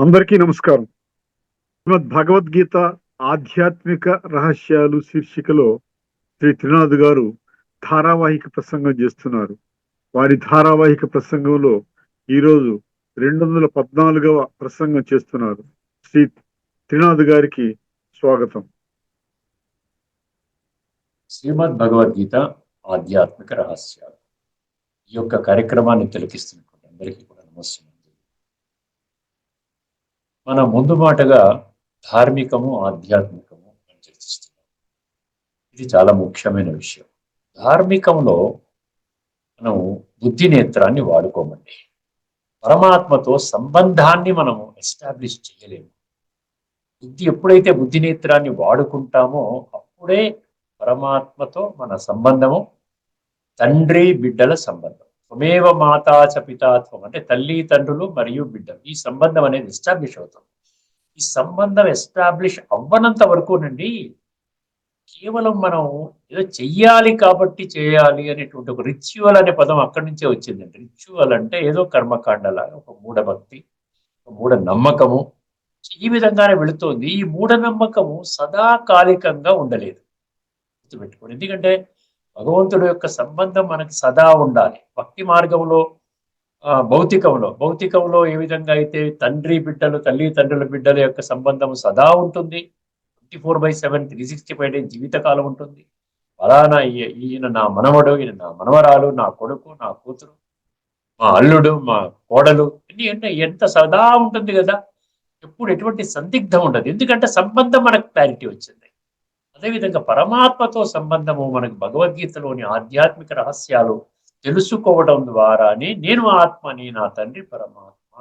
అందరికీ నమస్కారం. శ్రీమద్ భగవద్గీత ఆధ్యాత్మిక రహస్యాలు శీర్షికలో శ్రీ త్రినాథ్ గారు ధారావాహిక ప్రసంగం చేస్తున్నారు. వారి ధారావాహిక ప్రసంగంలో ఈరోజు రెండు వందల పద్నాలుగవ ప్రసంగం చేస్తున్నారు. శ్రీ త్రినాథ్ గారికి స్వాగతం. శ్రీమద్ భగవద్గీత ఆధ్యాత్మిక రహస్యాలు. ఈ యొక్క కార్యక్రమాన్ని తిలకిస్తున్నటువంటి అందరికీ కూడా నమస్కారం మన ముందు మాటగా ధార్మికము ఆధ్యాత్మికము అని చర్చిస్తున్నాం. ఇది చాలా ముఖ్యమైన విషయం. ధార్మికంలో మనం బుద్ధి నేత్రాన్ని వాడుకోమండి. పరమాత్మతో సంబంధాన్ని మనము ఎస్టాబ్లిష్ చేయలేము. బుద్ధి ఎప్పుడైతే బుద్ధి నేత్రాన్ని వాడుకుంటామో అప్పుడే పరమాత్మతో మన సంబంధము తండ్రి బిడ్డల సంబంధం. త్వమేవ మాతా చ పితాత్వం అంటే తల్లి తండ్రులు మరియు బిడ్డలు. ఈ సంబంధం అనేది ఎస్టాబ్లిష్ అవుతుంది ఈ సంబంధం ఎస్టాబ్లిష్ అవ్వనంత వరకునండి కేవలం మనం ఏదో చెయ్యాలి కాబట్టి చేయాలి అనేటువంటి ఒక రిచువల్ అనే పదం అక్కడి నుంచే వచ్చిందండి. రిచువల్ అంటే ఏదో కర్మకాండలాగా ఒక మూఢభక్తి ఒక మూఢ నమ్మకము ఈ విధంగానే వెళుతోంది. ఈ మూఢనమ్మకము సదాకాలికంగా ఉండలేదు. గుర్తుపెట్టుకోండి. ఎందుకంటే భగవంతుడు యొక్క సంబంధం మనకి సదా ఉండాలి. భక్తి మార్గంలో భౌతికంలో. భౌతికంలో ఏ విధంగా అయితే తండ్రి బిడ్డలు తల్లి తండ్రుల బిడ్డల యొక్క సంబంధం సదా ఉంటుంది. Twenty four by seven three sixty five days జీవితకాలం ఉంటుంది. ఫలానా ఈయన నా మనవడు ఈయన నా మనవరాలు నా కొడుకు నా కూతురు మా అల్లుడు మా కోడలు ఇన్ని ఎంత సదా ఉంటుంది కదా. ఎప్పుడు ఎటువంటి సందిగ్ధం ఉండదు. ఎందుకంటే సంబంధం మనకు క్లారిటీ వచ్చింది. అదేవిధంగా పరమాత్మతో సంబంధము మనకు భగవద్గీతలోని ఆధ్యాత్మిక రహస్యాలు తెలుసుకోవడం ద్వారానే నేను ఆత్మని నా తండ్రి పరమాత్మ.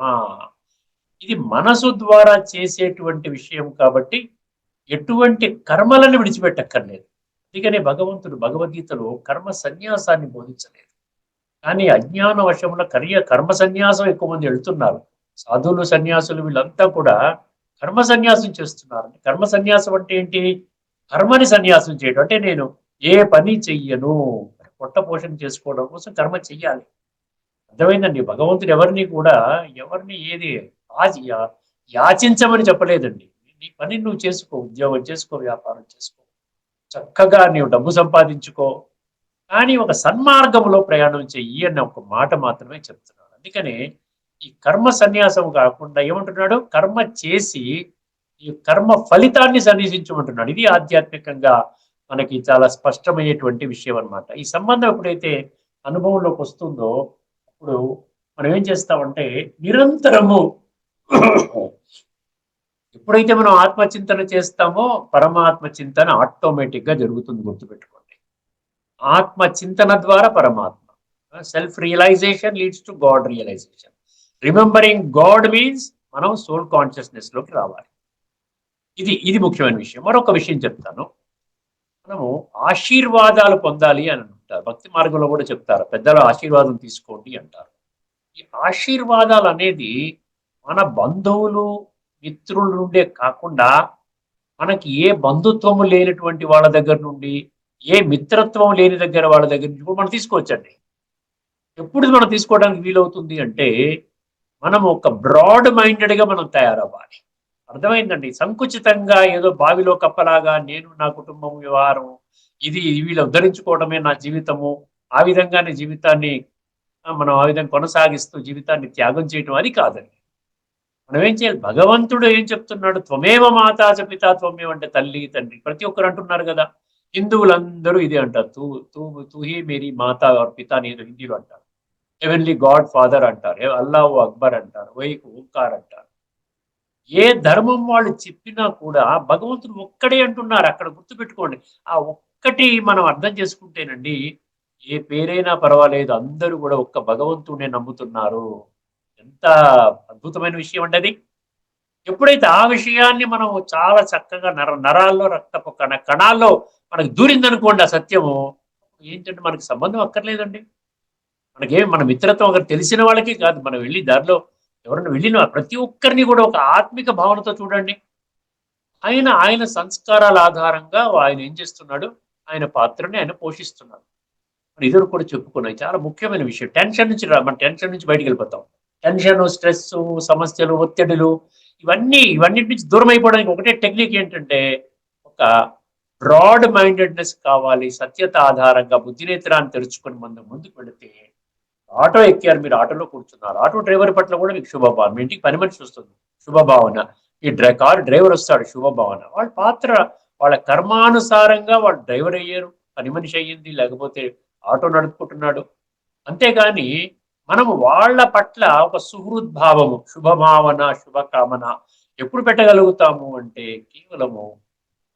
ఇది మనసు ద్వారా చేసేటువంటి విషయం కాబట్టి ఎటువంటి కర్మలను విడిచిపెట్టక్కర్లేదు. అందుకనే భగవంతుడు భగవద్గీతలో కర్మ సన్యాసాన్ని బోధించలేదు. కానీ అజ్ఞాన వశముల కర్య కర్మ సన్యాసం ఎక్కువ మంది వెళ్తున్నారు. సాధువులు సన్యాసులు వీళ్ళంతా కూడా కర్మ సన్యాసం చేస్తున్నారు కర్మ సన్యాసం అంటే ఏంటి? కర్మని సన్యాసం చేయడం. అంటే నేను ఏ పని చెయ్యను. పొట్ట పోషణ చేసుకోవడం కోసం కర్మ చెయ్యాలి. అర్థమైందండి? భగవంతుడు ఎవరిని కూడా ఎవరిని ఏది యాచించమని చెప్పలేదండి. నీ పని నువ్వు చేసుకో ఉద్యోగం చేసుకో వ్యాపారం చేసుకో. చక్కగా నీవు డబ్బు సంపాదించుకో. కానీ ఒక సన్మార్గంలో ప్రయాణం చెయ్యి అన్న ఒక మాట మాత్రమే చెప్తున్నాడు. అందుకనే ఈ కర్మ సన్యాసం కాకుండా ఏమంటున్నాడు? కర్మ చేసి ఈ కర్మ ఫలితాన్ని సన్నిధించమంటున్నాడు ఇది ఆధ్యాత్మికంగా మనకి చాలా స్పష్టమయ్యేటువంటి విషయం అనమాట ఈ సంబంధం ఎప్పుడైతే అనుభవంలోకి వస్తుందో అప్పుడు మనం ఏం చేస్తామంటే నిరంతరము ఎప్పుడైతే మనం ఆత్మచింతన చేస్తామో పరమాత్మ చింతన ఆటోమేటిక్గా జరుగుతుంది గుర్తుపెట్టుకోండి. ఆత్మ చింతన ద్వారా పరమాత్మ. Self realization leads to God realization. Remembering God means మనం సోల్ కాన్షియస్నెస్లోకి రావాలి. ఇది ఇది ముఖ్యమైన విషయం. మరొక విషయం చెప్తాను. మనము ఆశీర్వాదాలు పొందాలి అని అంటారు. భక్తి మార్గంలో కూడా చెప్తారు. పెద్దల ఆశీర్వాదం తీసుకోండి అంటారు. ఈ ఆశీర్వాదాలు అనేది మన బంధువులు మిత్రుల నుండే కాకుండా మనకి ఏ బంధుత్వము లేనటువంటి వాళ్ళ దగ్గర నుండి ఏ మిత్రత్వం లేని దగ్గర వాళ్ళ దగ్గర నుంచి కూడా మనం తీసుకోవచ్చండి. ఎప్పుడు మనం తీసుకోవడానికి వీలవుతుంది అంటే మనం ఒక బ్రాడ్ మైండెడ్గా మనం తయారవ్వాలి. అర్థమైందండి. సంకుచితంగా ఏదో బావిలో కప్పలాగా నేను నా కుటుంబం వ్యవహారం ఇది వీళ్ళు ఉద్ధరించుకోవడమే నా జీవితము. ఆ విధంగానే జీవితాన్ని మనం ఆ విధంగా కొనసాగిస్తూ జీవితాన్ని త్యాగం చేయటం అది కాదండి. మనం ఏం చేయాలి? భగవంతుడు ఏం చెప్తున్నాడు? త్వమేవ మాతా పితా త్వమేవ అంటే తల్లి తండ్రి. ప్రతి ఒక్కరు అంటున్నారు కదా. హిందువులందరూ ఇదే అంటారు. తూ తూ తూహి మేరీ మాతా పితా నేను హిందీలో అంటారు. హెవెన్లీ గాడ్ ఫాదర్ అంటారు. అల్లాహు అక్బర్ అంటారు. వైకు ఓంకార్ అంటారు. ఏ ధర్మం వాళ్ళు చెప్పినా కూడా భగవంతుడు ఒక్కడే అంటున్నారు. అక్కడ గుర్తుపెట్టుకోండి. ఆ ఒక్కటి మనం అర్థం చేసుకుంటేనండి ఏ పేరైనా పర్వాలేదు అందరూ కూడా ఒక్క భగవంతుడే నమ్ముతున్నారు. ఎంత అద్భుతమైన విషయం అండి అది. ఎప్పుడైతే ఆ విషయాన్ని మనం చాలా చక్కగా నర నరాల్లో రక్తపు కణ కణాల్లో మనకు దూరిందనుకోండి ఆ సత్యము ఏంటంటే మనకి సంబంధం అక్కర్లేదండి. మనకేం మన మిత్రత్వం ఒకరు తెలిసిన వాళ్ళకి కాదు. మనం వెళ్ళి దారిలో ఎవరైనా వెళ్ళిన ప్రతి ఒక్కరిని కూడా ఒక ఆత్మిక భావనతో చూడండి. ఆయన ఆయన సంస్కారాల ఆధారంగా ఆయన ఏం చేస్తున్నాడు? ఆయన పాత్రని ఆయన పోషిస్తున్నాడు. మరి ఇద్దరు కూడా చెప్పుకున్నాయి చాలా ముఖ్యమైన విషయం. టెన్షన్ నుంచి మన టెన్షన్ నుంచి బయటికి వెళ్ళిపోతాం. టెన్షన్ స్ట్రెస్ సమస్యలు ఒత్తిడులు ఇవన్నీ ఇవన్నిటి నుంచి దూరం అయిపోవడానికి ఒకటే టెక్నిక్ ఏంటంటే ఒక బ్రాడ్ మైండెడ్నెస్ కావాలి సత్యత ఆధారంగా బుద్ధినేత్రాన్ని తెరుచుకొని ముందు ముందుకు వెళితే ఆటో ఎక్కారు మీరు ఆటోలో కూర్చున్నారు. ఆటో డ్రైవర్ పట్ల కూడా మీకు శుభభావన మీ ఇంటికి పని మనిషి వస్తుంది. శుభభావన. ఈ డ్రై కారు డ్రైవర్ వస్తాడు శుభభావన. వాళ్ళ పాత్ర వాళ్ళ కర్మానుసారంగా వాళ్ళు డ్రైవర్ అయ్యారు. పని మనిషి అయ్యింది లేకపోతే ఆటో నడుపుకుంటున్నాడు. అంతేగాని మనము వాళ్ళ పట్ల ఒక సుహృద్భావము శుభభావన శుభకామన ఎప్పుడు పెట్టగలుగుతాము అంటే కేవలము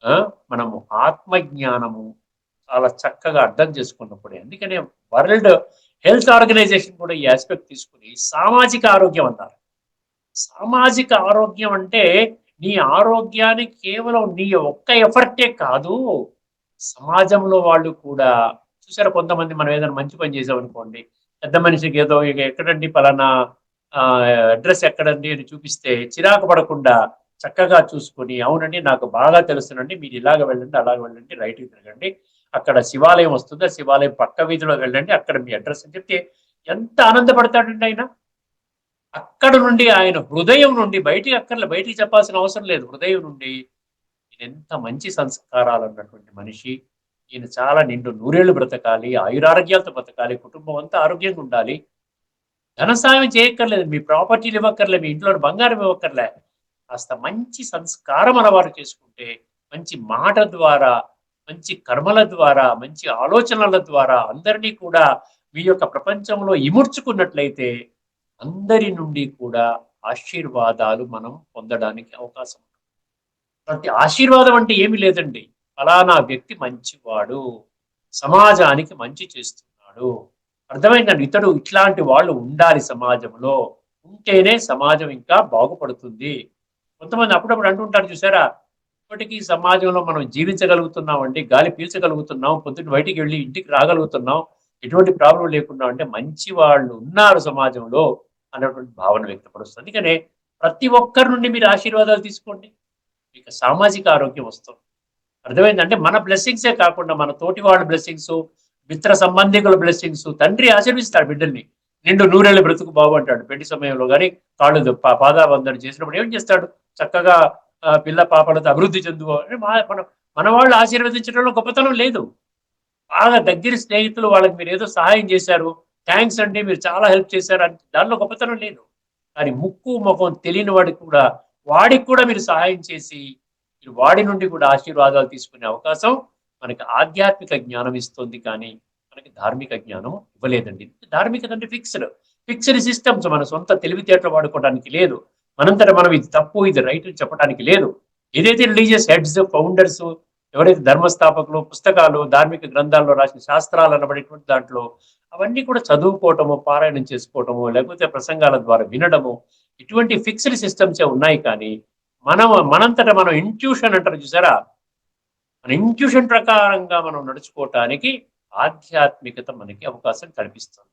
ఆ, మనము ఆత్మజ్ఞానము చాలా చక్కగా అర్థం చేసుకున్నప్పుడే. అందుకనే వరల్డ్ హెల్త్ ఆర్గనైజేషన్ కూడా ఈ ఆస్పెక్ట్ తీసుకుని సామాజిక ఆరోగ్యం అంటారు. సామాజిక ఆరోగ్యం అంటే నీ ఆరోగ్యాన్ని కేవలం నీ ఒక్క ఎఫర్టే కాదు సమాజంలో వాళ్ళు కూడా చూసారా? కొంతమంది మనం ఏదైనా మంచి పని చేసాం అనుకోండి పెద్ద మనిషికి ఏదో ఇక ఎక్కడండి పలానా అడ్రస్ ఎక్కడండి అని చూపిస్తే చిరాకు పడకుండా చక్కగా చూసుకొని అవునండి నాకు బాగా తెలుసునండి మీరు ఇలాగ వెళ్ళండి అలాగ వెళ్ళండి రైట్కి తిరగండి అక్కడ శివాలయం వస్తుంది? ఆ శివాలయం పక్క వీధిలో వెళ్ళండి అక్కడ మీ అడ్రస్ అని చెప్తే ఎంత ఆనందపడతాడండి ఆయన? అక్కడ నుండి ఆయన హృదయం నుండి బయటికి అక్కర్లే బయటికి చెప్పాల్సిన అవసరం లేదు. హృదయం నుండి ఈయన ఎంత మంచి సంస్కారాలు ఉన్నటువంటి మనిషి. ఈయన చాలా నిండు నూరేళ్ళు బ్రతకాలి ఆయురారోగ్యాలతో బ్రతకాలి కుటుంబం అంతా ఆరోగ్యంగా ఉండాలి. ధన సాయం చేయక్కర్లేదు మీ ప్రాపర్టీలు ఇవ్వక్కర్లే మీ ఇంట్లో బంగారం ఇవ్వక్కర్లే. కాస్త మంచి సంస్కారం అలవాటు చేసుకుంటే మంచి మాట ద్వారా మంచి కర్మల ద్వారా మంచి ఆలోచనల ద్వారా అందరినీ కూడా మీ యొక్క ప్రపంచంలో ఇముడ్చుకున్నట్లయితే అందరి నుండి కూడా ఆశీర్వాదాలు మనం పొందడానికి అవకాశం ఉంటుంది. ప్రతి ఆశీర్వాదం అంటే ఏమి లేదండి. ఫలానా వ్యక్తి మంచివాడు సమాజానికి మంచి చేస్తున్నాడు. అర్థమైందండి? ఇతడు ఇట్లాంటి వాళ్ళు ఉండాలి సమాజంలో. ఉంటేనే సమాజం ఇంకా బాగుపడుతుంది. కొంతమంది అప్పుడప్పుడు అంటుంటారు చూసారా? ఇప్పటికీ సమాజంలో మనం జీవించగలుగుతున్నాం అండి గాలి పీల్చగలుగుతున్నాం పొద్దున్న బయటికి వెళ్ళి ఇంటికి రాగలుగుతున్నాం ఎటువంటి ప్రాబ్లం లేకుండా అంటే మంచి వాళ్ళు ఉన్నారు సమాజంలో అన్నటువంటి భావన వ్యక్తపరుస్తుంది. అందుకనే ప్రతి ఒక్కరి నుండి మీరు ఆశీర్వాదాలు తీసుకోండి. మీకు సామాజిక ఆరోగ్యం వస్తుంది. అర్థమైందంటే మన బ్లెస్సింగ్సే కాకుండా మన తోటి వాళ్ళ బ్లెస్సింగ్స్ మిత్ర సంబంధికుల బ్లెస్సింగ్స్ తండ్రి ఆశీర్విస్తాడు బిడ్డల్ని. నిండు నూరేళ్ళు బ్రతుకు బాబు అంటాడు. పెళ్ళి సమయంలో కానీ కాళ్ళు పా- పాదాబంధన చేసినప్పుడు ఏం చేస్తాడు? చక్కగా పిల్ల పాపలతో అభివృద్ధి చెందు అంటే మా- మన మన వాళ్ళు ఆశీర్వదించడంలో గొప్పతనం లేదు. బాగా దగ్గర స్నేహితులు వాళ్ళకి మీరు ఏదో సహాయం చేశారు. థ్యాంక్స్ అండి మీరు చాలా హెల్ప్ చేశారు అంటే దానిలో గొప్పతనం లేదు. కానీ ముక్కు ముఖం తెలియని వాడికి కూడా వాడికి కూడా మీరు సహాయం చేసి మీరు వాడి నుండి కూడా ఆశీర్వాదాలు తీసుకునే అవకాశం మనకి ఆధ్యాత్మిక జ్ఞానం ఇస్తుంది కానీ మనకి ధార్మిక జ్ఞానం ఇవ్వలేదండి. ధార్మికత అంటే ఫిక్స్డ్ ఫిక్స్డ్ సిస్టమ్స్ మన సొంత తెలివితేటలు వాడుకోవడానికి లేదు. మనంతట మనం ఇది తప్పు ఇది రైట్ అని చెప్పడానికి లేదు. ఏదైతే రిలీజియస్ హెడ్స్ ఫౌండర్స్ ఎవరైతే ధర్మస్థాపకులు పుస్తకాలు ధార్మిక గ్రంథాల్లో రాసిన శాస్త్రాలు అనబడేటువంటి దాంట్లో అవన్నీ కూడా చదువుకోవటము పారాయణం చేసుకోవటము లేకపోతే ప్రసంగాల ద్వారా వినడము ఇటువంటి ఫిక్స్డ్ సిస్టమ్స్ ఉన్నాయి కానీ మనం మనంతట మనం ఇంట్యూషన్ అంటారు చూసారా? మన ఇంట్యూషన్ ప్రకారంగా మనం నడుచుకోవటానికి ఆధ్యాత్మికత మనకి అవకాశం కల్పిస్తుంది.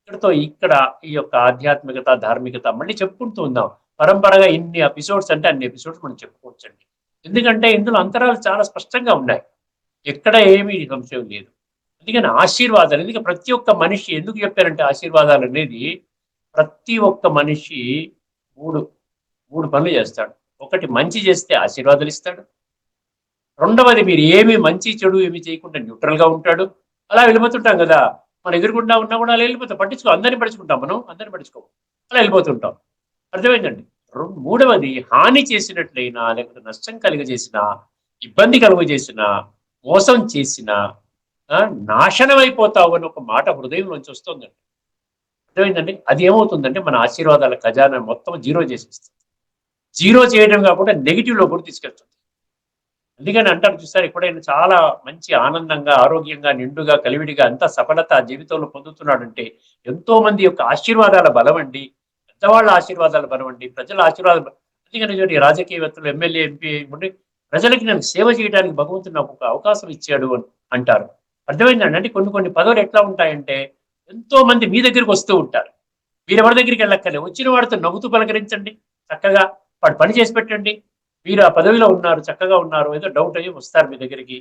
ఇక్కడతో ఇక్కడ ఈ యొక్క ఆధ్యాత్మికత ధార్మికత మళ్ళీ చెప్పుకుంటూ ఉందాం. పరంపరగా ఇన్ని ఎపిసోడ్స్ అంటే అన్ని ఎపిసోడ్స్ మనం చెప్పుకోవచ్చండి. ఎందుకంటే ఇందులో అంతరాలు చాలా స్పష్టంగా ఉన్నాయి. ఎక్కడ ఏమీ సంశయం లేదు. అందుకని ఆశీర్వాదాలు ఎందుకంటే ప్రతి ఒక్క మనిషి ఎందుకు చెప్పారంటే ఆశీర్వాదాలు అనేది ప్రతి ఒక్క మనిషి మూడు మూడు పనులు చేస్తాడు. ఒకటి మంచి చేస్తే ఆశీర్వాదాలు ఇస్తాడు. రెండవది మీరు ఏమి మంచి చెడు ఏమి చేయకుండా న్యూట్రల్గా ఉంటాడు. అలా వెళ్ళిపోతుంటాం కదా. మన ఎదురుకుండా ఉన్నా కూడా అలా వెళ్ళిపోతాం. పట్టించుకో అందరిని పట్టించుకుంటాం మనం అందరిని పట్టించుకో అలా వెళ్ళిపోతుంటాం. అర్థమైందండి? మూడవది హాని చేసినట్లయినా లేకపోతే నష్టం కలిగజేసినా ఇబ్బంది కలుగజేసినా మోసం చేసినా నాశనం అయిపోతావు అని ఒక మాట హృదయం నుంచి వస్తుందండి. అర్థమైందండి? అది ఏమవుతుందంటే మన ఆశీర్వాదాల ఖజానా మొత్తం జీరో చేసేస్తుంది. జీరో చేయడం కాకుండా నెగిటివ్లో కూడా తీసుకెళ్తుంది. అందుకని అంటారు చూస్తారు ఎప్పుడైనా చాలా మంచి ఆనందంగా ఆరోగ్యంగా నిండుగా కలివిడిగా అంత సఫలత జీవితంలో పొందుతున్నాడంటే ఎంతో మంది యొక్క ఆశీర్వాదాల బలం అండి పెద్దవాళ్ళ ఆశీర్వాదాలు బలం ప్రజల ఆశీర్వాదాలు అందుకని రాజకీయవేత్తలు ఎమ్మెల్యే ఎంపీ ఉండి ప్రజలకి నేను సేవ చేయడానికి భగవంతుడు నాకు ఒక అవకాశం ఇచ్చాడు అని అంటారు. అర్థమైందండి అంటే కొన్ని కొన్ని పదవులు ఎట్లా ఉంటాయంటే ఎంతో మంది మీ దగ్గరికి వస్తూ ఉంటారు. మీరు ఎవరి దగ్గరికి వెళ్ళక్కర్లేదు. వచ్చిన వాడితో నవ్వుతూ పలకరించండి. చక్కగా వాడు పని చేసి పెట్టండి. మీరు ఆ పదవిలో ఉన్నారు చక్కగా ఉన్నారు ఏదో డౌట్ అయ్యి వస్తారు మీ దగ్గరికి.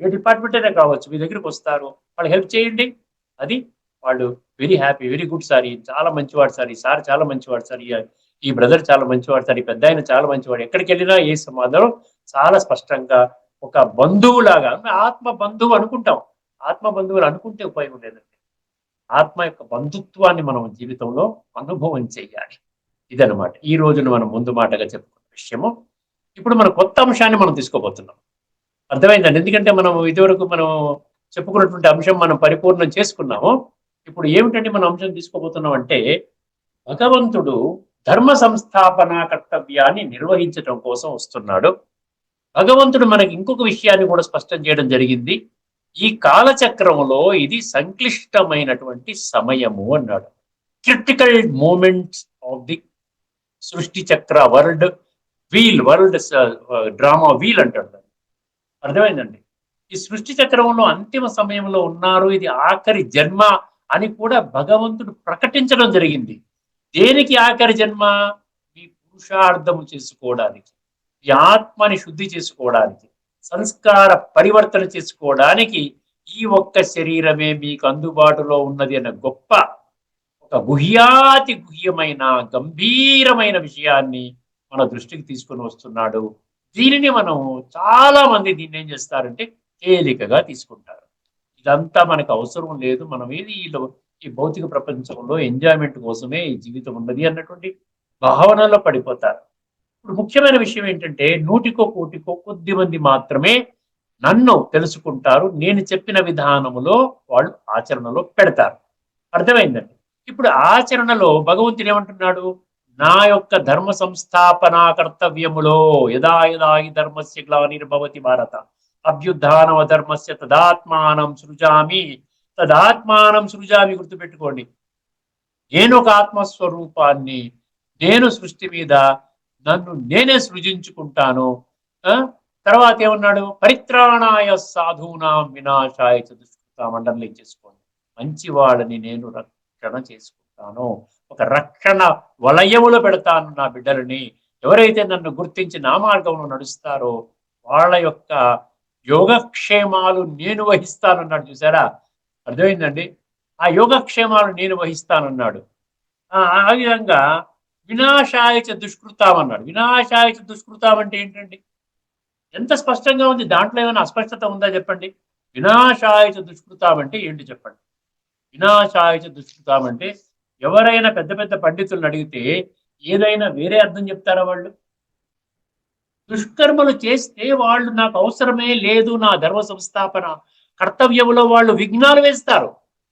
ఏ డిపార్ట్మెంట్ అయినా కావచ్చు మీ దగ్గరికి వస్తారు. వాళ్ళు హెల్ప్ చేయండి. అది వాళ్ళు very happy very good sir ఈ చాలా మంచివాడు సార్ ఈ సార్ చాలా మంచివాడు సార్ ఈ ఈ బ్రదర్ చాలా మంచివాడు సార్ ఈ పెద్ద ఆయన చాలా మంచివాడు. ఎక్కడికి వెళ్ళినా ఏ సమాధానం? చాలా స్పష్టంగా ఒక బంధువులాగా ఆత్మ బంధువు అనుకుంటాం. ఆత్మ బంధువులు అనుకుంటే ఉపయోగం లేదండి. ఆత్మ యొక్క బంధుత్వాన్ని మనం జీవితంలో అనుభవం చేయాలి. ఇదనమాట ఈ రోజున మనం ముందు మాటగా చెప్పుకున్న విషయము. ఇప్పుడు మన కొత్త అంశాన్ని మనం తీసుకోబోతున్నాం. అర్థమైందండి? ఎందుకంటే మనం ఇదివరకు మనం చెప్పుకున్నటువంటి అంశం మనం పరిపూర్ణం చేసుకున్నాము. ఇప్పుడు ఏమిటంటే మనం అంశం తీసుకోబోతున్నాం అంటే భగవంతుడు ధర్మ సంస్థాపన కర్తవ్యాన్ని నిర్వహించడం కోసం వస్తున్నాడు. భగవంతుడు మనకి ఇంకొక విషయాన్ని కూడా స్పష్టం చేయడం జరిగింది. ఈ కాలచక్రములో ఇది సంక్లిష్టమైనటువంటి సమయము అన్నాడు. క్రిటికల్ మూమెంట్స్ ఆఫ్ ది సృష్టి చక్ర world wheel world drama wheel అంటాడు దాన్ని. అర్థమైందండి? ఈ సృష్టి చక్రంలో అంతిమ సమయంలో ఉన్నారు. ఇది ఆఖరి జన్మ. అని కూడా భగవంతుడు ప్రకటించడం జరిగింది. దేనికి ఆఖరి జన్మ? మీ పురుషార్థము చేసుకోవడానికి మీ ఆత్మని శుద్ధి చేసుకోవడానికి సంస్కార పరివర్తన చేసుకోవడానికి ఈ ఒక్క శరీరమే మీకు అందుబాటులో ఉన్నది అన్న గొప్ప ఒక గుహ్యాతి గుహ్యమైన గంభీరమైన విషయాన్ని మన దృష్టికి తీసుకొని వస్తున్నాడు. దీనిని మనం చాలా మంది దీన్ని ఏం చేస్తారంటే తేలికగా తీసుకుంటారు. ఇదంతా మనకు అవసరం లేదు. మనం ఏది ఈ భౌతిక ప్రపంచంలో ఎంజాయ్మెంట్ కోసమే ఈ జీవితం ఉన్నది అన్నటువంటి భావనలో పడిపోతారు. ఇప్పుడు ముఖ్యమైన విషయం ఏంటంటే నూటికో కోటికో కొద్ది మంది మాత్రమే నన్ను తెలుసుకుంటారు. నేను చెప్పిన విధానములో వాళ్ళు ఆచరణలో పెడతారు. అర్థమైందండి? ఇప్పుడు ఆచరణలో భగవంతుడు ఏమంటున్నాడు? నా యొక్క ధర్మ సంస్థాపన కర్తవ్యములో యదా యదా ఈ ధర్మస్య గ్లానిర్భవతి భారత. అభ్యుత్థానవ ధర్మస్య తదాత్మానం సృజామి. తదాత్మానం సృజామి గుర్తుపెట్టుకోండి. నేను ఒక ఆత్మస్వరూపాన్ని నేను సృష్టి మీద నన్ను నేనే సృజించుకుంటాను. ఆ? తర్వాత ఏమన్నాడు? పరిత్రాణాయ సాధూనాం వినాశాయ చతుష్కృతాం అండర్లైన్ చేసుకోండి. మంచి వాళ్ళని నేను రక్షణ చేసుకుంటాను. ఒక రక్షణ వలయములో పెడతాను నా బిడ్డలని. ఎవరైతే నన్ను గుర్తించి నా మార్గంలో నడుస్తారో వాళ్ళ యొక్క యోగక్షేమాలు నేను వహిస్తానన్నాడు చూసారా అర్థమైందండి? ఆ యోగక్షేమాలు నేను వహిస్తానన్నాడు. ఆ ఆ విధంగా వినాశాయచ దుష్కృతాం అన్నాడు వినాశాయచ దుష్కృతాం అంటే ఏంటండి? ఎంత స్పష్టంగా ఉంది? దాంట్లో ఏమైనా అస్పష్టత ఉందా చెప్పండి? వినాశాయచ దుష్కృతాం అంటే ఏంటి చెప్పండి? వినాశాయచ దుష్కృతాం అంటే ఎవరైనా పెద్ద పెద్ద పండితులను అడిగితే ఏదైనా వేరే అర్థం చెప్తారా వాళ్ళు? దుష్కర్మలు చేస్తే వాళ్ళు నాకు అవసరమే లేదు నా ధర్మ సంస్థాపన. కర్తవ్యంలో వాళ్ళు విఘ్నాలు వేస్తారు.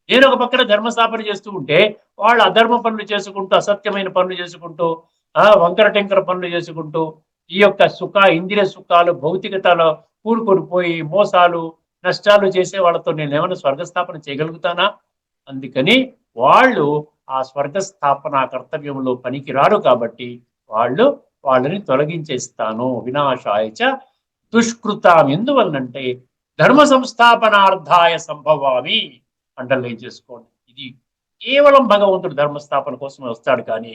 నేను ఒక పక్కన ధర్మస్థాపన చేస్తూ ఉంటే వాళ్ళు అధర్మ పనులు చేసుకుంటూ అసత్యమైన పనులు చేసుకుంటూ ఆ వంకర టెంకర పనులు చేసుకుంటూ ఈ యొక్క సుఖ ఇంద్రియ సుఖాలు భౌతికతలో కూడుకొని పోయి మోసాలు నష్టాలు చేసే వాళ్ళతో నేను ఏమైనా స్వర్గస్థాపన చేయగలుగుతానా? అందుకని వాళ్ళు ఆ స్వర్గస్థాపన కర్తవ్యంలో పనికి రారు కాబట్టి వాళ్ళు వాళ్ళని తొలగించేస్తాను. వినాశాయచ దుష్కృతాం. ఎందువల్లంటే ధర్మ సంస్థాపనార్థాయ సంభవామి అండర్లైన్ చేసుకోండి. ఇది కేవలం భగవంతుడు ధర్మస్థాపన కోసం వస్తాడు కానీ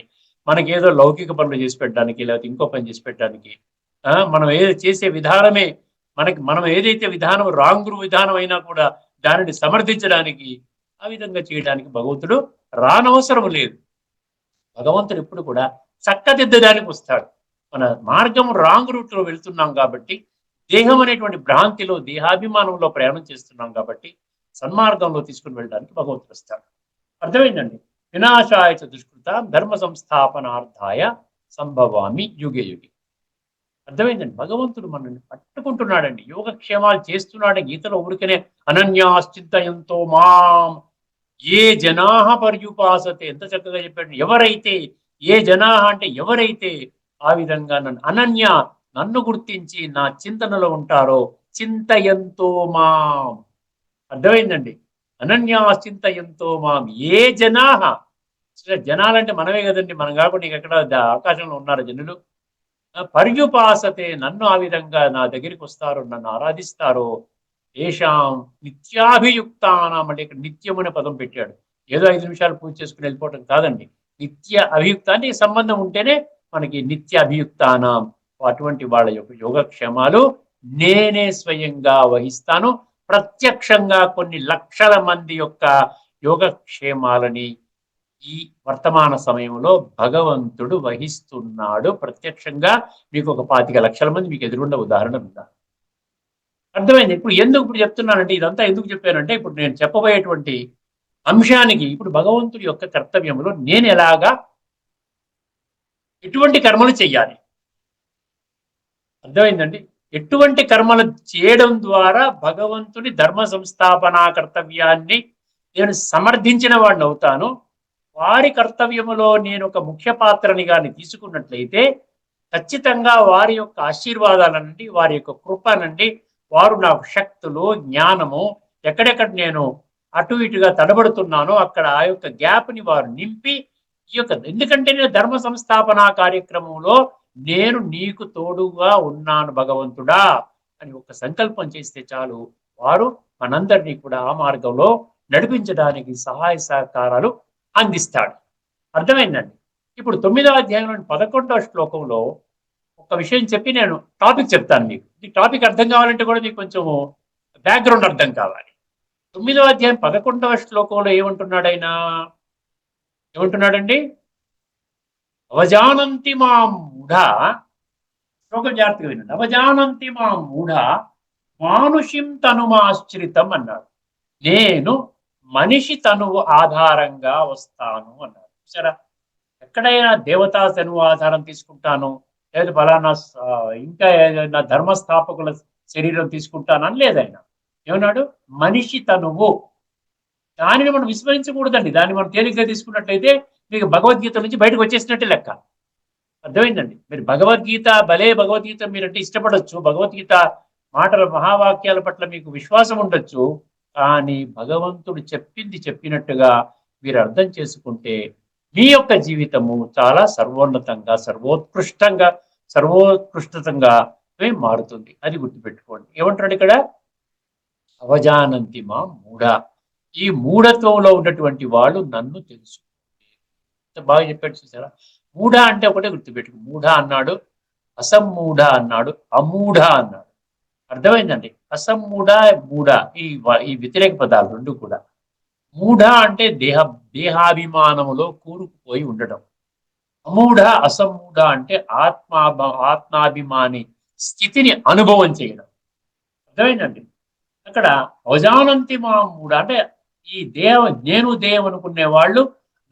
మనకేదో లౌకిక పనులు చేసి పెట్టడానికి లేకపోతే ఇంకో పని చేసి పెట్టడానికి ఆ, మనం ఏదో చేసే విధానమే మనకి మనం ఏదైతే విధానం రాంగురు విధానం అయినా కూడా దానిని సమర్థించడానికి ఆ విధంగా చేయడానికి భగవంతుడు రానవసరం లేదు. భగవంతుడు ఎప్పుడు కూడా చక్కదిద్దడానికి వస్తాడు. మన మార్గం రాంగ్ రూట్లో వెళ్తున్నాం కాబట్టి దేహం అనేటువంటి భ్రాంతిలో దేహాభిమానంలో ప్రయాణం చేస్తున్నాం కాబట్టి సన్మార్గంలో తీసుకుని వెళ్ళడానికి భగవంతుడు వస్తాడు. అర్థమైందండి? వినాశాయ చ దుష్కృత ధర్మ సంస్థాపనార్థాయ సంభవామి యుగే యుగి. అర్థమైందండి? భగవంతుడు మనల్ని పట్టుకుంటున్నాడండి. యోగక్షేమాలు చేస్తున్నాడు గీతలో ఊరికనే అనన్యాశ్చింతయంతో మాం. ఏ జనాహ పర్యుపాసతే? ఎంత చక్కగా చెప్పాడు. ఎవరైతే ఏ జనాహ అంటే ఎవరైతే ఆ విధంగా నన్ను అనన్య నన్ను గుర్తించి నా చింతనలో ఉంటారో చింతయంతో మాం. అర్థమైందండి? అనన్యాశ్చింతయంతో మాం. ఏ జనాహ? జనాలంటే మనమే కదండి. మనం కాకుండా ఎక్కడ ఆకాశంలో ఉన్నారు జనులు? పర్యుపాసతే నన్ను ఆ విధంగా నా దగ్గరికి వస్తారు నన్ను ఆరాధిస్తారో ఏషాం నిత్యాభియుక్తానం అంటే ఇక్కడ నిత్యం అనే పదం పెట్టాడు. ఏదో ఐదు నిమిషాలు పూజ చేసుకుని వెళ్ళిపోవటం కాదండి. నిత్య అభియుక్తానికి సంబంధం ఉంటేనే మనకి నిత్య అభియుక్తానం అటువంటి వాళ్ళ యొక్క యోగక్షేమాలు నేనే స్వయంగా వహిస్తాను. ప్రత్యక్షంగా కొన్ని లక్షల మంది యొక్క యోగక్షేమాలని ఈ వర్తమాన సమయంలో భగవంతుడు వహిస్తున్నాడు. ప్రత్యక్షంగా మీకు ఒక పాతిక లక్షల మంది మీకు ఎదురుండ ఉదాహరణ ఉందా? అర్థమైంది? ఇప్పుడు ఎందుకు ఇప్పుడు చెప్తున్నానంటే ఇదంతా ఎందుకు చెప్పానంటే ఇప్పుడు నేను చెప్పబోయేటువంటి అంశానికి ఇప్పుడు భగవంతుడి యొక్క కర్తవ్యంలో నేను ఎలాగా ఎటువంటి కర్మలు చెయ్యాలి? అర్థమైందండి? ఎటువంటి కర్మలు చేయడం ద్వారా భగవంతుని ధర్మ సంస్థాపనా కర్తవ్యాన్ని నేను సమర్థించిన వాడిని అవుతాను. వారి కర్తవ్యములో నేను ఒక ముఖ్య పాత్రని కానీ తీసుకున్నట్లయితే ఖచ్చితంగా వారి యొక్క ఆశీర్వాదాలనండి వారి యొక్క కృపనండి వారు నాకు శక్తులు జ్ఞానము ఎక్కడెక్కడ నేను అటు ఇటుగా తడబడుతున్నానో అక్కడ ఆ యొక్క గ్యాప్ని వారు నింపి ఈ యొక్క ఎందుకంటే నేను ధర్మ సంస్థాపన కార్యక్రమంలో నేను నీకు తోడుగా ఉన్నాను భగవంతుడా అని ఒక సంకల్పం చేస్తే చాలు. వారు మనందరినీ కూడా ఆ మార్గంలో నడిపించడానికి సహాయ సహకారాలు అందిస్తాడు. అర్థమైందండి? ఇప్పుడు తొమ్మిదవ అధ్యాయంలోని పదకొండవ శ్లోకంలో ఒక విషయం చెప్పి నేను టాపిక్ చెప్తాను మీకు. ఈ టాపిక్ అర్థం కావాలంటే కూడా మీకు కొంచెం బ్యాక్గ్రౌండ్ అర్థం కావాలి. తొమ్మిదవ అధ్యాయం పదకొండవ శ్లోకంలో ఏమంటున్నాడైనా ఏమంటున్నాడండి? అవజానంతి మా మూఢ. శ్లోకం జాగ్రత్తగా వినండి. అవజానంతి మా మూఢ. మానుషిం తనుమాశ్రితం అన్నాడు. నేను మనిషి తనువు ఆధారంగా వస్తాను అన్నాడు. సరే ఎక్కడైనా దేవతా తనువు ఆధారం తీసుకుంటాను లేదు ఫలానా ఇంకా ఏదైనా ధర్మస్థాపకుల శరీరం తీసుకుంటానని లేదైనా. ఏమన్నాడు? మనిషి తనువు దానిని మనం విస్మరించకూడదండి. దాన్ని మనం తేలిగ్గా తీసుకున్నట్లయితే మీకు భగవద్గీత నుంచి బయటకు వచ్చేసినట్టే లెక్క. అర్థమైందండి? మీరు భగవద్గీత భలే భగవద్గీత మీరంటే ఇష్టపడొచ్చు. భగవద్గీత మాటల మహావాక్యాల పట్ల మీకు విశ్వాసం ఉండొచ్చు. కానీ భగవంతుడు చెప్పింది చెప్పినట్టుగా మీరు అర్థం చేసుకుంటే మీ యొక్క జీవితము చాలా సర్వోన్నతంగా సర్వోత్కృష్టంగా సర్వోత్కృష్టతంగా మారుతుంది. అది గుర్తుపెట్టుకోండి. ఏమంటాడు ఇక్కడ? అవజానంతి మా మూఢ. ఈ మూఢత్వంలో ఉన్నటువంటి వాళ్ళు నన్ను తెలుసు. బాగా చెప్పాడు చూసారా? మూఢ అంటే ఒకటే గుర్తుపెట్టుకో. మూఢ అన్నాడు అసమ్మూఢ అన్నాడు అమూఢ అన్నాడు. అర్థమైందండి? అసమ్మూఢ మూఢ ఈ ఈ వ్యతిరేక పదాలు రెండు కూడా. మూఢ అంటే దేహ దేహాభిమానములో కూరుకుపోయి ఉండడం. అమూఢ అసమ్మూఢ అంటే ఆత్మా ఆత్మాభిమాని స్థితిని అనుభవం చేయడం. అర్థమైందండి? అక్కడ అవజానంతి మా మూఢ అంటే ఈ దేవ నేను దేవం అనుకునే వాళ్ళు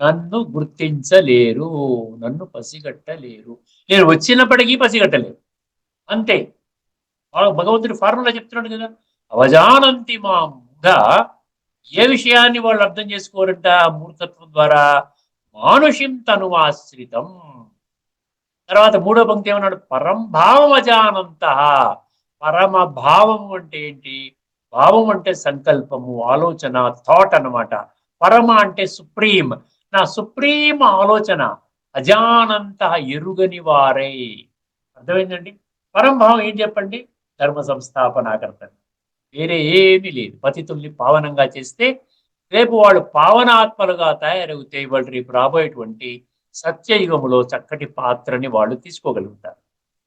నన్ను గుర్తించలేరు నన్ను పసిగట్టలేరు. నేను వచ్చినప్పటికీ పసిగట్టలేరు అంతే. భగవంతుడు భగవంతుడి ఫార్ములా చెప్తున్నాడు కదా. అవజానంతి మా ఏ విషయాన్ని వాళ్ళు అర్థం చేసుకోరంట మూర్ఖత్వం ద్వారా? మానుషిం తను ఆశ్రితం తర్వాత మూడో పంక్తి ఏమన్నాడు? పరంభావం అజానంత పరమ భావం అంటే ఏంటి? భావం అంటే సంకల్పము ఆలోచన థాట్ అన్నమాట. పరమ అంటే సుప్రీం. నా సుప్రీం ఆలోచన అజానంత ఎరుగని వారై. అర్థమైందండి? పరంభావం ఏం చెప్పండి? ధర్మ సంస్థాపనాకర్త వేరే ఏమీ లేదు. పతితుల్ని పావనంగా చేస్తే రేపు వాళ్ళు పావనాత్మలుగా తయారవుతే వాళ్ళు రేపు రాబోయేటువంటి సత్యయుగములో చక్కటి పాత్రని వాళ్ళు తీసుకోగలుగుతారు.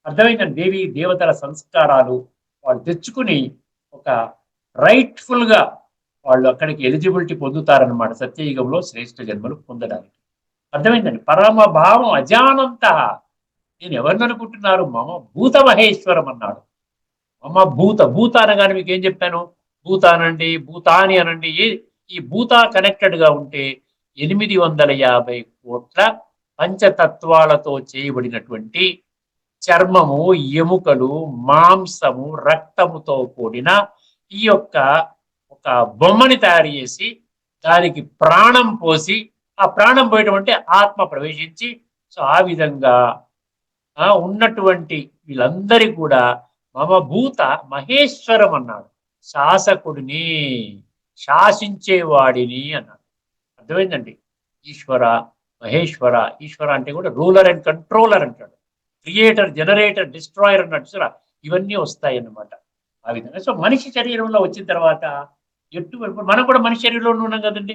అర్థమైందండి? దేవి దేవతల సంస్కారాలు వాళ్ళు తెచ్చుకుని ఒక రైట్ఫుల్గా వాళ్ళు అక్కడికి ఎలిజిబిలిటీ పొందుతారనమాట సత్యయుగంలో శ్రేష్ఠ జన్మలు పొందడానికి. అర్థమైందండి? పరమ భావం అజానంత. నేను ఎవరిని అనుకుంటున్నారు మమ భూత మహేశ్వరం అన్నాడు. మమ భూత భూత అనగానే మీకు ఏం చెప్పాను? భూత అనండి భూతాని అనండి. ఏ- ఈ భూత కనెక్టెడ్గా ఉంటే ఎనిమిది వందల యాభై కోట్ల పంచతత్వాలతో చేయబడినటువంటి చర్మము ఎముకలు మాంసము రక్తముతో కూడిన ఈ యొక్క ఒక బొమ్మని తయారు చేసి దానికి ప్రాణం పోసి ఆ ప్రాణం పోయటం అంటే ఆత్మ ప్రవేశించి సో ఆ విధంగా ఆ ఉన్నటువంటి వీళ్ళందరి కూడా మమ భూత మహేశ్వరం అన్నాడు. శాసకుడిని శాసించేవాడిని అన్నాడు. అర్థమైందండి? ఈశ్వర మహేశ్వర ఈశ్వర అంటే కూడా రూలర్ అండ్ కంట్రోలర్ అంటాడు. క్రియేటర్ జనరేటర్ డిస్ట్రాయర్ అన్నట్టు ఇవన్నీ వస్తాయి అన్నమాట ఆ విధంగా. సో మనిషి శరీరంలో వచ్చిన తర్వాత ఎట్టు మనం కూడా మనిషి శరీరంలో ఉన్నాం కదండి.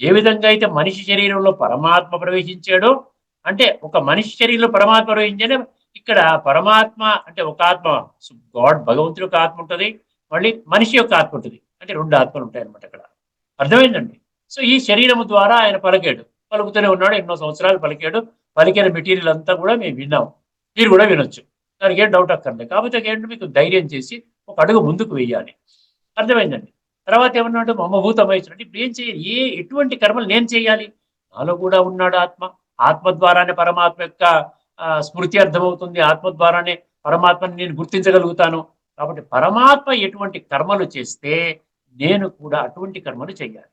ఏ విధంగా అయితే మనిషి శరీరంలో పరమాత్మ ప్రవేశించాడో అంటే ఒక మనిషి శరీరంలో పరమాత్మ ప్రవేశించాడే ఇక్కడ పరమాత్మ అంటే ఒక ఆత్మ గాడ్ భగవంతుడి యొక్క ఆత్మ ఉంటుంది మళ్ళీ మనిషి యొక్క ఆత్మ ఉంటుంది. అంటే రెండు ఆత్మలు ఉంటాయి అనమాట అక్కడ. అర్థమైందండి? సో ఈ శరీరము ద్వారా ఆయన పలికాడు. పలుకుతూనే ఉన్నాడు ఎన్నో సంవత్సరాలు పలికాడు. పలికిన మెటీరియల్ అంతా కూడా మేము విన్నాం. మీరు కూడా వినొచ్చు. దానికి ఏం డౌట్ అక్కర్లేదు. కాకపోతే ఏంటంటే మీకు ధైర్యం చేసి ఒక అడుగు ముందుకు వెయ్యాలి అర్థమైందండి? తర్వాత ఏమన్నాడు మమ్మభూతమై ఇప్పుడు ఏం చేయాలి? ఏ ఎటువంటి కర్మలు నేను చేయాలి? నాలో కూడా ఉన్నాడు ఆత్మ. ఆత్మ ద్వారానే పరమాత్మ యొక్క స్మృతి అర్థమవుతుంది. ఆత్మ ద్వారానే పరమాత్మని నేను గుర్తించగలుగుతాను. కాబట్టి పరమాత్మ ఎటువంటి కర్మలు చేస్తే నేను కూడా అటువంటి కర్మలు చేయాలి.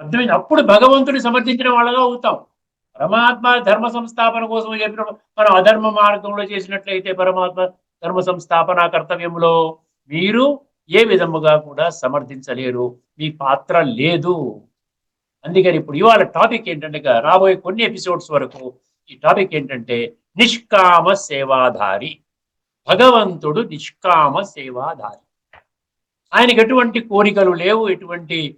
అర్థమైంది? అప్పుడు భగవంతుని సమర్థించిన వాళ్ళగా అవుతాం. పరమాత్మ ధర్మ సంస్థాపన కోసం చెప్పిన మనం అధర్మ మార్గంలో చేసినట్లయితే పరమాత్మ ధర్మ సంస్థాపన కర్తవ్యంలో మీరు ఏ విధముగా కూడా సమర్థించలేరు. మీ పాత్ర లేదు. అందుకని ఇప్పుడు ఇవాళ టాపిక్ ఏంటంటే రాబోయే కొన్ని ఎపిసోడ్స్ వరకు ఈ టాపిక్ ఏంటంటే నిష్కామ సేవాధారి. భగవంతుడు నిష్కామ సేవాధారి. ఆయనకి ఎటువంటి కోరికలు లేవు. ఎటువంటి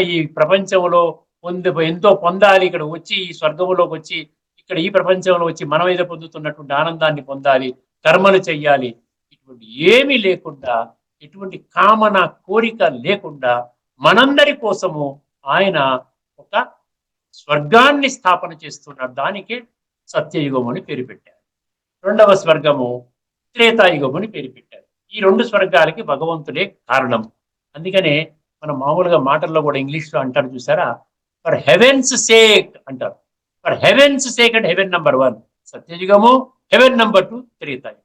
ఈ ప్రపంచంలో పొంది ఎంతో పొందాలి. ఇక్కడ వచ్చి ఈ స్వర్గంలోకి వచ్చి ఇక్కడ ఈ ప్రపంచంలో వచ్చి మనం ఏదో పొందుతున్నటువంటి ఆనందాన్ని పొందాలి. కర్మలు చెయ్యాలి. ఇటువంటి ఏమీ లేకుండా ఎటువంటి కామన కోరిక లేకుండా మనందరి కోసము ఆయన ఒక స్వర్గాన్ని స్థాపన చేస్తున్నాడు. దానికే సత్యయుగం అని పేరు పెట్టారు. రెండవ స్వర్గము త్రేతాయుగం అని పేరు పెట్టారు. ఈ రెండు స్వర్గాలకి భగవంతుడే కారణం. అందుకనే మనం మామూలుగా మాటల్లో కూడా ఇంగ్లీష్లో అంటారు చూసారా? ఫర్ హెవెన్స్ సేక్ అంటారు. For heaven's sake and heaven number one సత్యయుగము heaven number two తిరుగుతాయి.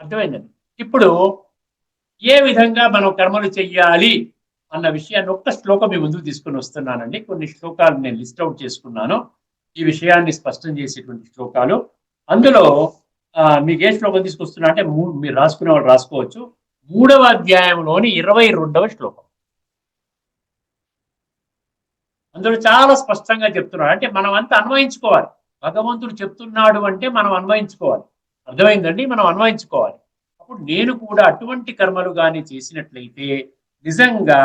అర్థమైందండి? ఇప్పుడు ఏ విధంగా మనం కర్మలు చెయ్యాలి అన్న విషయాన్ని ఒక్క శ్లోకం మీ ముందుకు తీసుకుని వస్తున్నానండి. కొన్ని శ్లోకాలు నేను లిస్ట్ అవుట్ చేసుకున్నాను. ఈ విషయాన్ని స్పష్టం చేసేటువంటి శ్లోకాలు. అందులో మీకు ఏ శ్లోకం తీసుకొస్తున్నా అంటే మూ- మీరు రాసుకునే వాళ్ళు రాసుకోవచ్చు. మూడవ అధ్యాయంలోని ఇరవై రెండవ శ్లోకం. అందులో చాలా స్పష్టంగా చెప్తున్నారు. అంటే మనం అంతా అన్వయించుకోవాలి. భగవంతుడు చెప్తున్నాడు అంటే మనం అన్వయించుకోవాలి. అర్థమైందండి? మనం అన్వయించుకోవాలి. అప్పుడు నేను కూడా అటువంటి కర్మలు కానీ చేసినట్లయితే నిజంగా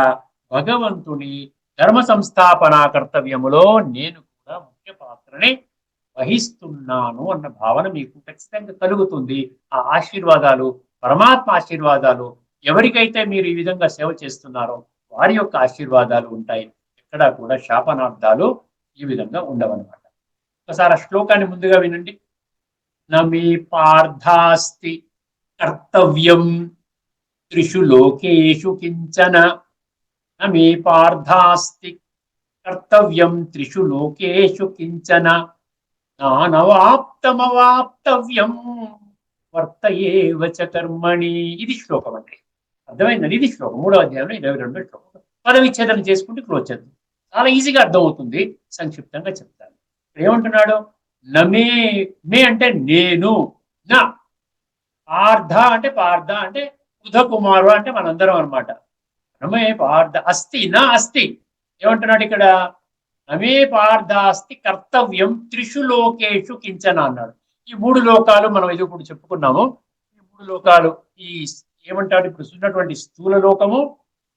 భగవంతుని ధర్మ సంస్థాపన కర్తవ్యములో నేను కూడా ముఖ్య పాత్రని వహిస్తున్నాను అన్న భావన మీకు ఖచ్చితంగా కలుగుతుంది. ఆ ఆశీర్వాదాలు పరమాత్మ ఆశీర్వాదాలు ఎవరికైతే మీరు ఈ విధంగా సేవ చేస్తున్నారో వారి యొక్క ఆశీర్వాదాలు ఉంటాయి. ఎక్కడా కూడా శాపనార్థాలు ఈ విధంగా ఉండవన్నమాట. ఒకసారి ఆ శ్లోకాన్ని ముందుగా వినండి. నమే పార్థాస్తి కర్తవ్యం త్రిషు లోకేషు కించన. నమే పార్థాస్తి కర్తవ్యం త్రిషు లోకేషు కించన. నానవాప్తమవాప్తవ్యం వర్తయేవ చ కర్మణి. ఇది శ్లోకం అండి. అర్థమైందండి? ఇది శ్లోకం. మూడవ అధ్యాయంలో ఇరవై రెండో శ్లోకం. పదవిచ్ఛేదన చేసుకుంటే క్లోజ్ చేద్దాం. చాలా ఈజీగా అర్థమవుతుంది. సంక్షిప్తంగా చెప్తాను. ఏమంటున్నాడు? నమే మే అంటే నేను నా. పార్థ అంటే పార్థ అంటే బుధ కుమారు అంటే మనందరం అనమాట నమే పార్థ అస్తి నా అస్తి. ఏమంటున్నాడు ఇక్కడ? నమే పార్థ అస్తి కర్తవ్యం త్రిషు లోకేషు కించన అన్నాడు. ఈ మూడు లోకాలు మనం ఇది ఇప్పుడు చెప్పుకున్నాము. ఈ మూడు లోకాలు ఈ ఏమంటాడు? ఇప్పుడు ఉన్నటువంటి స్థూల లోకము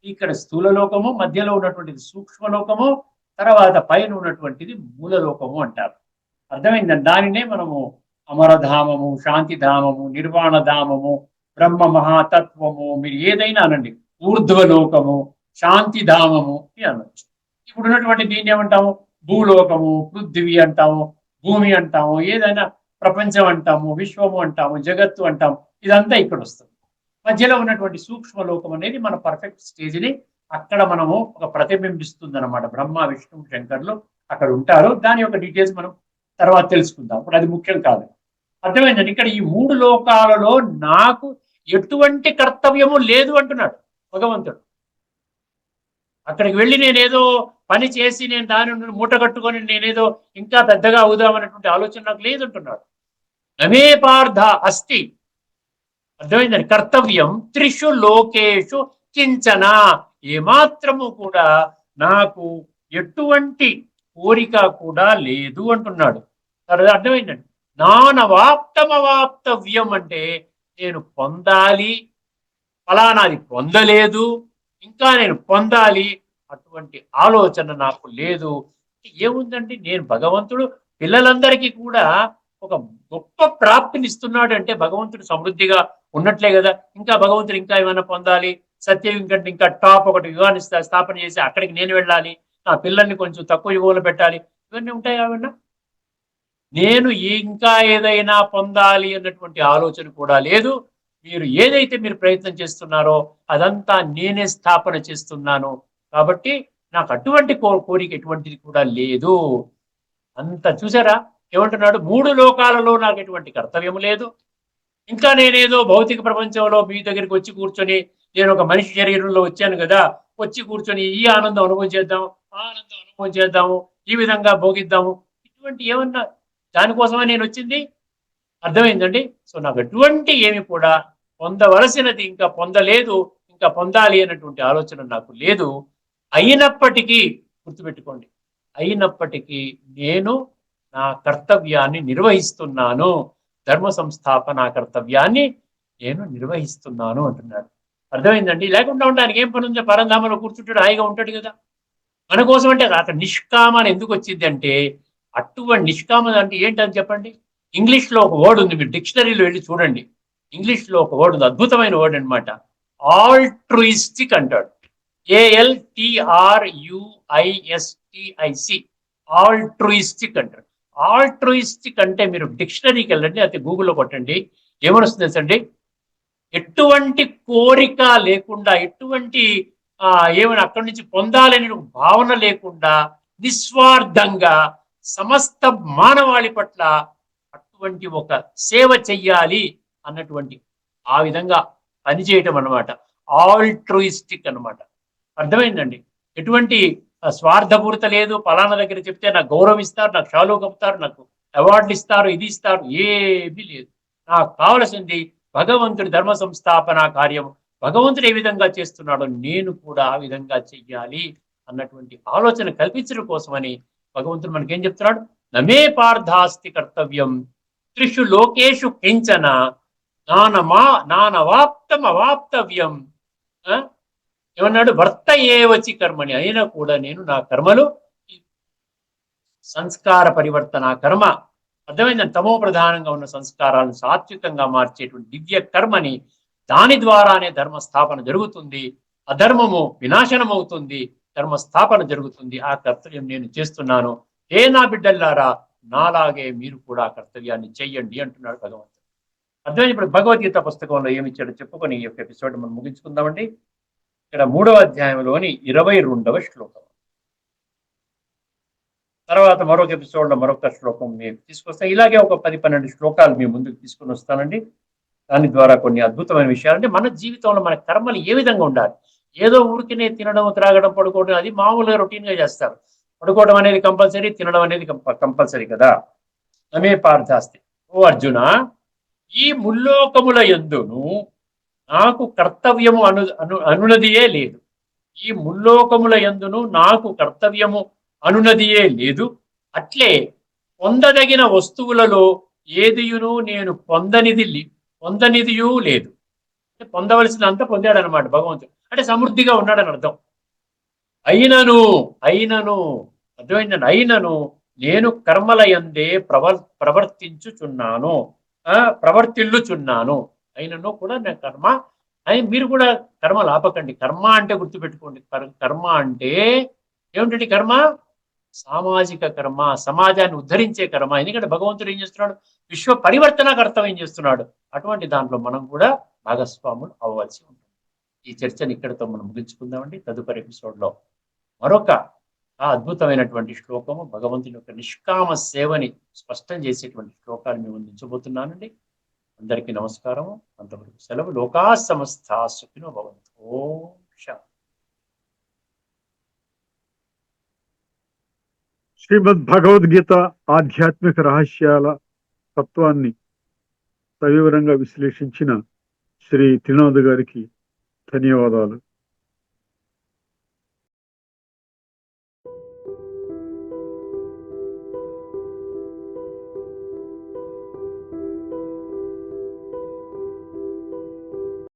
ఇక్కడ స్థూల లోకము మధ్యలో ఉన్నటువంటిది సూక్ష్మ లోకము తర్వాత పైన ఉన్నటువంటిది మూల లోకము అంటారు. అర్థమైందండి దానినే మనము అమరధామము శాంతిధామము నిర్వాణధామము బ్రహ్మ మహాతత్వము మీరు ఏదైనా అనండి ఊర్ధ్వలోకము శాంతిధామము అని అనొచ్చు. ఇప్పుడు ఉన్నటువంటి దీన్ని ఏమంటాము? భూలోకము పృథ్వీ అంటాము భూమి అంటాము ఏదైనా ప్రపంచం అంటాము విశ్వము అంటాము జగత్తు అంటాము ఇదంతా ఇక్కడ వస్తుంది. మధ్యలో ఉన్నటువంటి సూక్ష్మ లోకం అనేది మన పర్ఫెక్ట్ స్టేజ్ని అక్కడ మనము ఒక ప్రతిబింబిస్తుంది అనమాట బ్రహ్మ విష్ణు శంకర్లు అక్కడ ఉంటారు. దాని యొక్క డీటెయిల్స్ మనం తర్వాత తెలుసుకుందాం. ఇప్పుడు అది ముఖ్యం కాదు. అర్థమైందండి? ఇక్కడ ఈ మూడు లోకాలలో నాకు ఎటువంటి కర్తవ్యము లేదు అంటున్నాడు భగవంతుడు. అక్కడికి వెళ్ళి నేనేదో పని చేసి నేను దాని నుండి మూట కట్టుకొని నేనేదో ఇంకా పెద్దగా అవుదామన్నటువంటి ఆలోచన నాకు లేదంటున్నాడు. నమే పార్థ అస్తి. అర్థమైందని కర్తవ్యం త్రిషు లోకేషు కించన. ఏమాత్రము కూడా నాకు ఎటువంటి కోరిక కూడా లేదు అంటున్నాడు. తర్వాత అర్థమైందండి. నానవాప్తమవాప్తవ్యం అంటే నేను పొందాలి ఫలానాది పొందలేదు ఇంకా నేను పొందాలి అటువంటి ఆలోచన నాకు లేదు. ఏముందండి? నేను భగవంతుడు పిల్లలందరికీ కూడా ఒక గొప్ప ప్రాప్తినిస్తున్నాడు అంటే భగవంతుడు సమృద్ధిగా ఉన్నట్లే కదా. ఇంకా భగవంతుడు ఇంకా ఏమైనా పొందాలి? సత్యం కంటే ఇంకా టాప్ ఒకటి యుగాన్ని స్థాపన చేసి అక్కడికి నేను వెళ్ళాలి నా పిల్లల్ని కొంచెం తక్కువ యుగంలో పెట్టాలి. ఇవన్నీ ఉంటాయి కావన్నా నేను ఇంకా ఏదైనా పొందాలి అన్నటువంటి ఆలోచన కూడా లేదు. మీరు ఏదైతే మీరు ప్రయత్నం చేస్తున్నారో అదంతా నేనే స్థాపన చేస్తున్నాను. కాబట్టి నాకు అటువంటి కో కోరిక ఎటువంటిది కూడా లేదు. అంత చూసారా? ఏమంటున్నాడు? మూడు లోకాలలో నాకు ఎటువంటి కర్తవ్యం లేదు. ఇంకా నేనేదో భౌతిక ప్రపంచంలో మీ దగ్గరికి వచ్చి కూర్చొని నేను ఒక మనిషి శరీరంలో వచ్చాను కదా వచ్చి కూర్చొని ఈ ఆనందం అనుభవం చేద్దాం ఆ ఆనందం అనుభవం చేద్దాము ఈ విధంగా భోగిద్దాము. ఇటువంటి ఏమన్నా దానికోసమే నేను వచ్చింది? అర్థమైందండి? సో నాకు ఎటువంటి ఏమి కూడా పొందవలసినది ఇంకా పొందలేదు ఇంకా పొందాలి అన్నటువంటి ఆలోచన నాకు లేదు. అయినప్పటికీ గుర్తుపెట్టుకోండి అయినప్పటికీ నేను నా కర్తవ్యాన్ని నిర్వహిస్తున్నాను. ధర్మ సంస్థాపన కర్తవ్యాన్ని నేను నిర్వహిస్తున్నాను అంటున్నాడు అర్థమైందండి? లేకుండా ఉండడానికి ఏం పని ఉందో పరంధామలో కూర్చుంటాడు హాయిగా ఉంటాడు కదా. మన కోసం అంటే అక్కడ నిష్కామ ఎందుకు వచ్చింది అంటే అటువంటి నిష్కామం అంటే ఏంటని చెప్పండి? ఇంగ్లీష్లో ఒక వర్డ్ ఉంది మీరు డిక్షనరీలో వెళ్ళి చూడండి. ఇంగ్లీష్లో ఒక వర్డ్ ఉంది అద్భుతమైన వర్డ్ అన్నమాట. ఆల్ట్రుయిస్టిక్ అంటాడు. ఏఎల్టిఆర్యుఐఎస్టిఐసి ఆల్ట్రుయిస్టిక్ అంటాడు. ఆల్ట్రుయిస్టిక్ అంటే మీరు డిక్షనరీకి వెళ్ళండి అయితే గూగుల్లో కొట్టండి. ఏమనొస్తుంది తెలుసండి? ఎటువంటి కోరిక లేకుండా ఎటువంటి ఆ, ఏమైనా అక్కడి నుంచి పొందాలని భావన లేకుండా నిస్వార్థంగా సమస్త మానవాళి పట్ల అటువంటి ఒక సేవ చెయ్యాలి అన్నటువంటి ఆ విధంగా పనిచేయటం అన్నమాట. ఆల్ట్రూయిస్టిక్ అన్నమాట. అర్థమైందండి? ఎటువంటి స్వార్థపూరిత లేదు పలానా దగ్గర చెప్తే నాకు గౌరవం ఇస్తారు నాకు షాలో కప్పుతారు నాకు అవార్డులు ఇస్తారు ఇది ఇస్తారు ఏమీ లేదు. నాకు కావలసింది భగవంతుడి ధర్మ సంస్థాపన కార్యం భగవంతుడు ఏ విధంగా చేస్తున్నాడో నేను కూడా ఆ విధంగా చెయ్యాలి అన్నటువంటి ఆలోచన కల్పించడం కోసమని భగవంతుడు మనకేం చెప్తున్నాడు? నమే పార్థాస్తి కర్తవ్యం. త్రిషు లోకేషు కించన నానమా నానవాప్తం అవాప్తవ్యం ఆ? భర్త వర్త వచ్చి కర్మని. అయినా కూడా నేను నా కర్మలు సంస్కార పరివర్తన కర్మ అర్థమైందని తమో ప్రధానంగా ఉన్న సంస్కారాలను సాత్వికంగా మార్చేటువంటి దివ్య కర్మని దాని ద్వారానే ధర్మ స్థాపన జరుగుతుంది. అధర్మము వినాశనం అవుతుంది ధర్మ స్థాపన జరుగుతుంది. ఆ కర్తవ్యం నేను చేస్తున్నాను. ఏ నా బిడ్డల్లారా నాలాగే మీరు కూడా ఆ కర్తవ్యాన్ని చెయ్యండి అంటున్నాడు భగవంతుడు. అర్థమైంది? ఇప్పుడు భగవద్గీత పుస్తకంలో ఏమిచ్చాడో చెప్పుకొని ఈ యొక్క ఎపిసోడ్ మనం ముగించుకుందామండి. ఇక్కడ మూడవ అధ్యాయంలోని ఇరవై రెండవ శ్లోకం. తర్వాత మరొక ఎపిసోడ్లో మరొక శ్లోకం మేము తీసుకొస్తాం ఇలాగే ఒక పది పన్నెండు శ్లోకాలు మీ ముందుకు తీసుకొని వస్తానండి. దాని ద్వారా కొన్ని అద్భుతమైన విషయాలు. అంటే మన జీవితంలో మన కర్మలు ఏ విధంగా ఉండాలి? ఏదో ఊరికినే తినడం త్రాగడం పడుకోవడం అది మామూలుగా రొటీన్గా చేస్తారు. పడుకోవడం అనేది కంపల్సరీ తినడం అనేది కంపల్సరీ కదా. నమే పార్థాస్తి. ఓ అర్జున ఈ ముల్లోకముల ఎందును నాకు కర్తవ్యము అను అను అనునదియే లేదు. ఈ ముల్లోకముల ఎందును నాకు కర్తవ్యము అనునదియే లేదు. అట్లే పొందదగిన వస్తువులలో ఏదియును నేను పొందనిది పొందనిదియూ లేదు. అంటే పొందవలసినంత పొందాడనమాట భగవంతుడు. అంటే సమృద్ధిగా ఉన్నాడని అర్థం. అయినను అయినను అర్థమైందండి అయినను నేను కర్మల ఎందే ప్రవర్ ప్రవర్తించుచున్నాను. ఆ ప్రవర్తిల్లుచున్నాను. అయినను కూడా నేను కర్మ అని మీరు కూడా కర్మ లాపకండి కర్మ అంటే గుర్తుపెట్టుకోండి. కర్- కర్మ అంటే ఏమిటండి కర్మ? సామాజిక కర్మ సమాజాన్ని ఉద్ధరించే కర్మ. ఎందుకంటే భగవంతుడు ఏం చేస్తున్నాడు? విశ్వ పరివర్తన కర్తవ్యం చేస్తున్నాడు? అటువంటి దాంట్లో మనం కూడా భాగస్వాములు అవ్వాల్సి ఉంటుంది. ఈ చర్చను ఇక్కడితో మనం ముగించుకుందామండి. తదుపరి ఎపిసోడ్లో మరొక ఆ అద్భుతమైనటువంటి శ్లోకము భగవంతుని యొక్క నిష్కామ సేవని స్పష్టం చేసేటువంటి శ్లోకాలు మేము అందించబోతున్నానండి అందరికీ నమస్కారము. అంతవరకు సెలవు. లోకా సమస్త సుఖినో భవంతు. ఓం శ్రీమద్ భగవద్గీత ఆధ్యాత్మిక రహస్యాల తత్వాన్ని సవివరంగా విశ్లేషించిన శ్రీ త్రినాథ్ గారికి ధన్యవాదాలు.